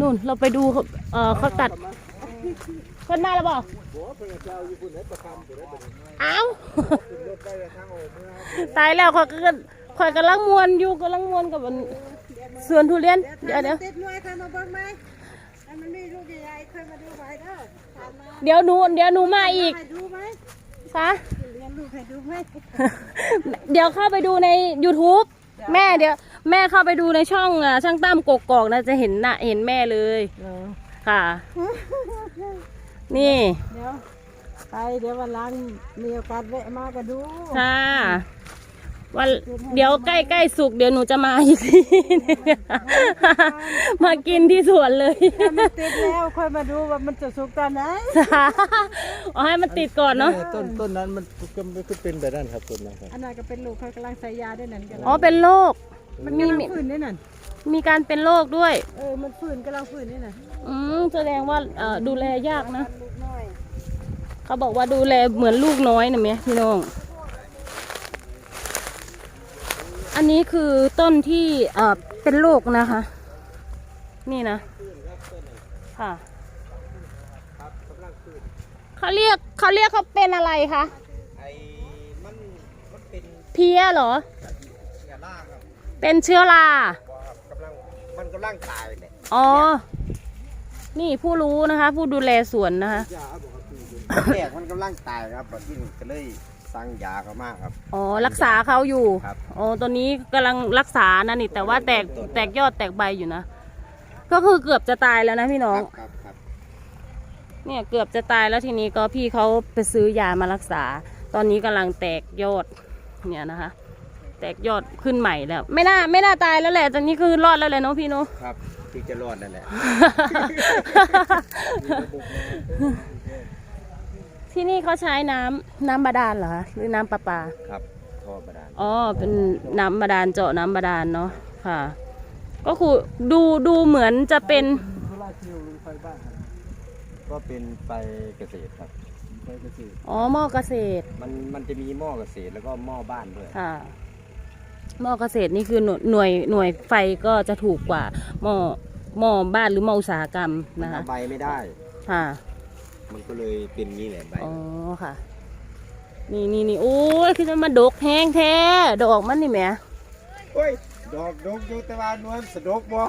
นู่นเราไปดูเออเขาตัดคนมาแล้วบอกเอ้าตายแล้วคอยก็คอยกำลังมวนอยู่กำลังมวนกับมันสวนทุเรียนเดี๋ยวเดี๋ยวเดี๋ยวหนูเดี๋ยวหนูมาอีกให้ดูไหมคะเดี๋ยวเข้าไปดูใน YouTube แม่เดี๋ยวแม่เข้าไปดูในช่องอะช่างตั้มกกอกนะจะเห็นน่ะเห็นแม่เลยค่ะ นี่เดี๋ยวไปเดี๋ยววันหลังมีโอกาสแวะมาก็ดู ค่ะ วันเดี๋ยวใกล้ใกล้ๆสุกเดี๋ยวหนูจะมาอีกทีนึงมากินที่สวนเลยถ้ามันติดแล้วค่อยมาดูว่ามันจะสุกตอนไหนเอาให้มันติดก่อนเนาะต้นต้นนั้นมันก็ไม่ก็เป็นแบบนั้นครับต้นนั้นครับอันนั้นก็เป็นลูกเขากำลังใส่ยาด้วยนั่นกันอ๋อเป็นโรคมันมีกำลังมีฟื้นด้วยนั่นมีการเป็นโรคด้วยเออมันฟื้นกำลังฟื้นด้วยน่ะอืมแสดงว่าเอ่อดูแลยากนะลูกน้อยเขาบอกว่าดูแลเหมือนลูกน้อยนะเมียพี่น้อง อันนี้คือต้นที่เอ่อเป็นโรคนะคะ นี่นะ ค่ะเขาเรียกเขาเรียกเขาเป็นอะไรคะไอ้มันมันเป็นเพี้ยเหรอกระด้างครับเป็นเชื้อรา บ่ครับกำลังมันกำลังตายเนี่ยอ๋อ นี่ผู้รู้นะคะ ผู้ดูแลสวนนะคะ ยาบอกครับแรกมันกำลังตายครับบัดนี้ก็เลย สั่งยาเขามากครับ อ๋อรักษาเขาอยู่ครับอ๋อตัวนี้กำลังรักษานะนี่ แต่ว่าแตกแตกยอดแตกใบอยู่นะ ก็คือเกือบจะตายแล้วนะพี่น้อง ครับครับเนี่ยเกือบจะตายแล้วทีนี้ก็พี่เขาไปซื้อยามารักษา ตอนนี้กำลังแตกยอดเนี่ยนะคะ แตกยอดขึ้นใหม่แล้ว ไม่น่าไม่น่าตายแล้วแหละตอนนี้คือรอดแล้วเลยเนาะพี่เนาะ ครับที่จะรอดนั่นแหละ ที่นี่เขาใช้น้ำน้ำบาดาลเหรอคะหรือน้ำประปา ครับท่อประดานอ๋อ เป็นน้ำบาดาลเจาะน้ำบาดาลเนาะค่ะ ก็คือดูดูเหมือนจะเป็นโซล่าเซลล์ไฟบ้านก็เป็นไฟเกษตรครับ ไฟเกษตรอ๋อหม้อเกษตรมันมันจะมีหม้อเกษตรแล้วก็หม้อบ้านด้วย ค่ะหม้อเกษตรนี่คือหน่วยหน่วยหน่วยไฟก็จะถูกกว่าหม้อหม้อบ้านหรือหม้ออุตสาหกรรมมันนะคะเอาใบไม่ได้ ค่ะ มันก็เลยเป็นงี้แหละใบอ๋อค่ะ นี่นี่นี่โอ้ยคือจะมาดกแห้งแท้ดอกมันนี่แหมโอ้ยดอกดกอยู่แต่ว่านวลสะดกบ่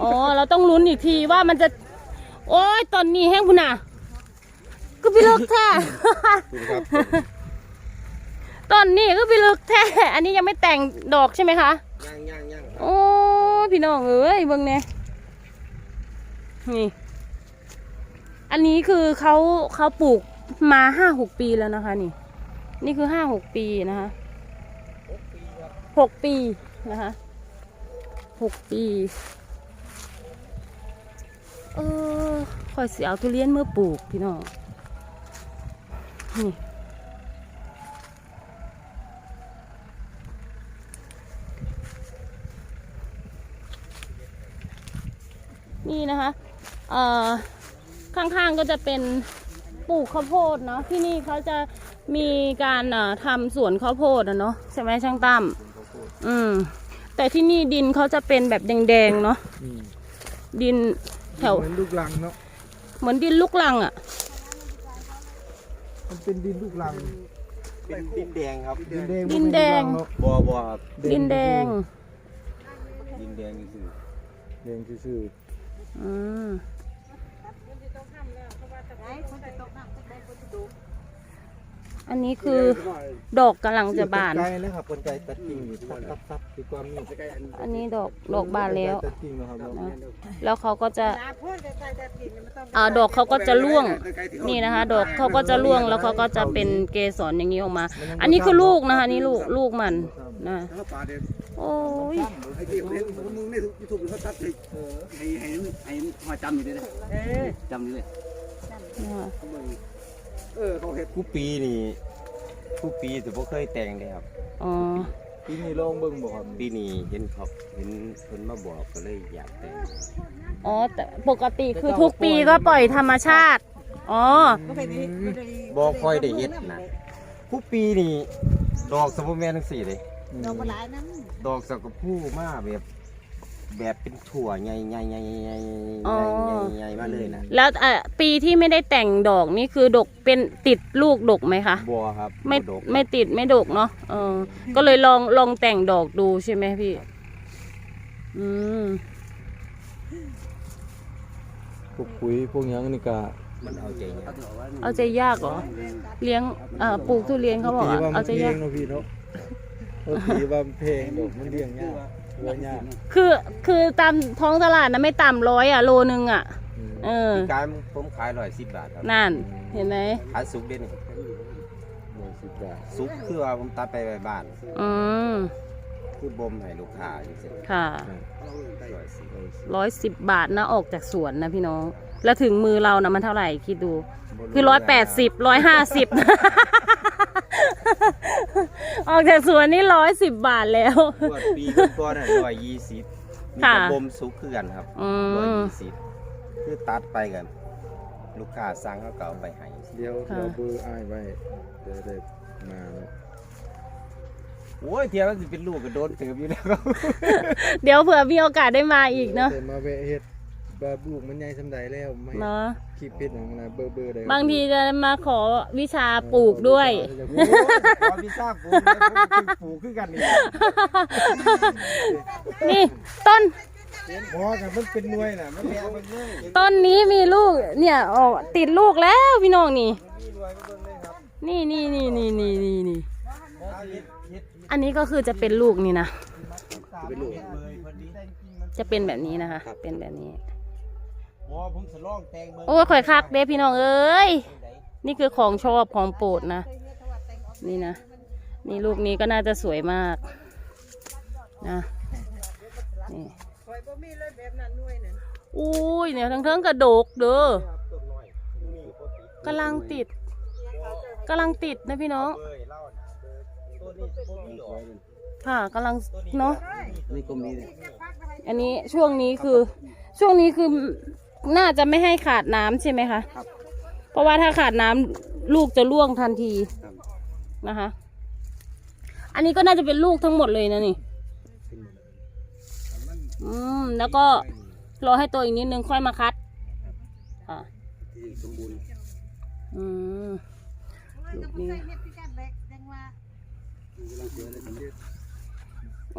อ๋อเราต้องลุ้นอีกทีว่ามันจะ โอ้ยตอนนี้แห้งพุ่นน่ะก็ไปเลิกแท้คุณครับตอนนี้ก็ไปเลิกแท้อันนี้ยังไม่แต่งดอกใช่ไหมคะย่างย่างย่างโอ้ยพี่น้องเอ้ยเบิ่งเนี่ยนี่ อันนี้คือเขาเขาปลูกมาห้าหกปีแล้วนะคะนี่ นี่คือห้าหกปีนะคะหกปีนะคะหกปี เออคอยเสียเอาทุเรียนเมื่อปลูกพี่น้องนี่นี่นะคะ เอ่อ ข้างๆก็จะเป็นปลูกข้าวโพดเนาะที่นี่เขาจะมีการเอ่อทำสวนข้าวโพดอะเนาะใช่ไหมช่างตั้มอืม แต่ที่นี่ดินเขาจะเป็นแบบแดงๆเนาะดินแถวเหมือนลูกลังเนาะเหมือนดินลูกลังอะมันเป็นดินลูกลังเป็นดินแดงครับดินแดงดินแดงเนาะบัวบัวครับดินแดง ดินแดงคือแดงซื่ออืม อันนี้คือดอกกำลังๆจะบาน ไกลแล้วครับคนไกลตัดกิ่งอยู่ตับตับตับคือความนี่อันนี้ดอกดอกบานแล้วตัดกิ่งนะครับนะแล้วเขาก็จะน้ำพ่นใกล้ๆแต่กินมันต้องอ่าดอกเขาก็จะร่วงนี่นะคะ ดอกเขาก็จะร่วงแล้วเขาก็จะเป็นเกสรอย่างนี้ออกมา อันนี้คือลูกนะคะ นี่ลูกลูกมันนะถ้าป่าเด็ดโอ้ยไอ้ที่เขาเห็นมึงในยูทูบเขาตัดให้ให้ให้ให้มาจำอยู่เลยเออจำอยู่เลยนะคะ เออเขาเห็นผู้ปีนี่ผู้ปีแต่บ่เคยแต่งเลยครับ อ๋อ ปีนี้ลองเบิ่งบ่ครับปีนี้เห็นเขาเห็นเพิ่นมาบอกก็เลยอยากแต่งอ๋อแต่ปกติคือทุกปีก็ปล่อยธรรมชาติ อ๋อก็ไปดีไม่ได้บ่ค่อยได้เฮ็ดนะผู้ปีนี่ดอกสมบูรณ์แม่นจังซี่เลยดอกบัวหลายนั้นดอกสักกะผู้มาแบบ แบบเป็นถั่วใหญ่ๆๆๆๆๆอ๋อ ใหญ่ๆมาเลยนะแล้วเอ่อปีที่ไม่ได้แต่งดอกนี่คือดกเป็นติดลูกดกไหมคะ บัวครับไม่บัวดกไม่ติดไม่ดกเนาะเออ ก็เลยลองลองแต่งดอกดูใช่ไหมพี่ อืม พวกปุ๋ยพวกหยังนี่ก็มันเอาใจเนี่ยเอาใจยากเหรอ เลี้ยงเอ่อปลูกทุเรียนเขาบอกตีอะว่ามัเอานใจเพลยางกเนาะพี่เนาะเออตีว่ามันเพลงดอกมันเลี้ยงยาก ว่ายากคือคือตามท้องตลาดนะไม่ต่ำร้อยอะโลนึงอะอืมเออ การผมขายร้อยสิบบาทครับนั่น เห็นไหมขายสุกเด้นี่ร้อยสิบบาทสุกคือว่าผมตัดไปไว้บ้านอืมคือบ่มให้ลูกค้าอยู่เสร็จค่ะร้อยสิบร้อยสิบบาทนะออกจากสวนนะพี่น้อง แล้วถึงมือเรานะมันเท่าไหร่คิดดู คือร้อยแปดสิบร้อยห้าสิบ ออกจากสวนนี่ร้อยสิบบาทแล้ว ขวดปีก่อนๆน่ะร้อยยี่สิบมีค่ะกระบมสุกคือกันครับอืร้อยมยี่สิบคือตัดไปกัน ลูกค้าสั่งเขาก็เอาไปให้เดี๋ยวค่ะ เดี๋ยวเบอร์อ้ายไว้เดี๋ยวได้มาเนาะโอ้ยเทียมันสิเป็นลูกก็โดนเติมอยู่แล้วครับ เดี๋ยวเผื่อมีโอกาสได้มาอีกเนาะแต่มาแวะเฮ็ด บาลูกมันใหญ่สำใดแล้วไม่เนาะคลิปเฮ็ดหยังนะเบอร์เบอร์ได้บางทีจะมาขอวิชาปลูกด้วย โอ้ยพอพิซซ่าปลูกแล้วผมปลูกคือกันนี่นี่ต้นหมอกันมันเป็นหน่วยน่ะมันแย่มันเลยต้นนี้มีลูกเนี่ยออกติดลูกแล้วพี่น้องนี่ นี่นี่นี่นี่นี่นี่นี่อันนี้ก็คือจะเป็นลูกนี่นะ เป็นลูก เลยพอดี จะเป็นแบบนี้นะคะ เป็นแบบนี้ หมอผมสลองแตงเบิ่งโอ้ยข่อยคักเด้พี่น้องเอ้ย นี่คือของชอบของโปรดนะ นี่นะ นี่ลูกนี้ก็น่าจะสวยมากนะนี่คอยบ่มีเลยแบบนั้นหน่วยนั่นอุ้ยเนี่ยทั้งเทิงกระโดกเด้อกำลังติดกำลังติดนะพี่น้องเอ้ยเล่าน่ะตัวนี้บ่มีดอกค่ะกำลังเนาะ นี่กลมนี้อันนี้ช่วงนี้คือช่วงนี้คือ น่าจะไม่ให้ขาดน้ำใช่ไหมคะ ครับ เพราะว่าถ้าขาดน้ำลูกจะร่วงทันทีครับ นะคะ อันนี้ก็น่าจะเป็นลูกทั้งหมดเลยนะนี่อืม แล้วก็รอให้โตอีกนิดนึงค่อยมาคัดอะที่สมบูรณ์อืม ลูกนี้เฮ็ดที่กันแบกจังว่า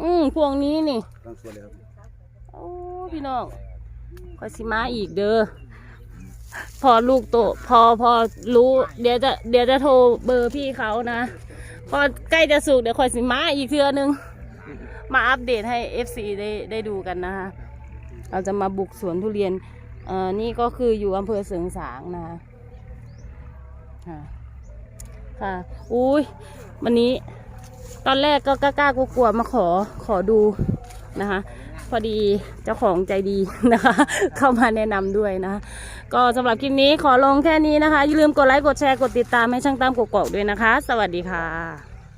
อืมพวงนี้นี่กลางสวนเลยครับโอ้พี่น้อง คอยสิมาอีกเด้อพอลูกโตพอพอรู้ เดี๋ยวจะเดี๋ยวจะโทรเบอร์พี่เขานะพอใกล้จะสุกเดี๋ยวคอยสิมาอีกเทือนึง มาอัปเดตให้ FC ได้ได้ดูกันนะคะเราจะมาบุกสวนทุเรียนเอ่อนี่ก็คืออยู่อำเภอเสริงสางนะคะค่ะค่ะอุ้ยวันนี้ตอนแรกก็กล้ากลัวๆมาขอขอดูนะคะ พอดีเจ้าของใจดีนะคะ เข้ามาแนะนำด้วยนะ ก็สำหรับคลิปนี้ขอลงแค่นี้นะคะ อย่าลืมกดไลค์กดแชร์กดติดตามให้ช่างตามกกอกด้วยนะคะ สวัสดีค่ะ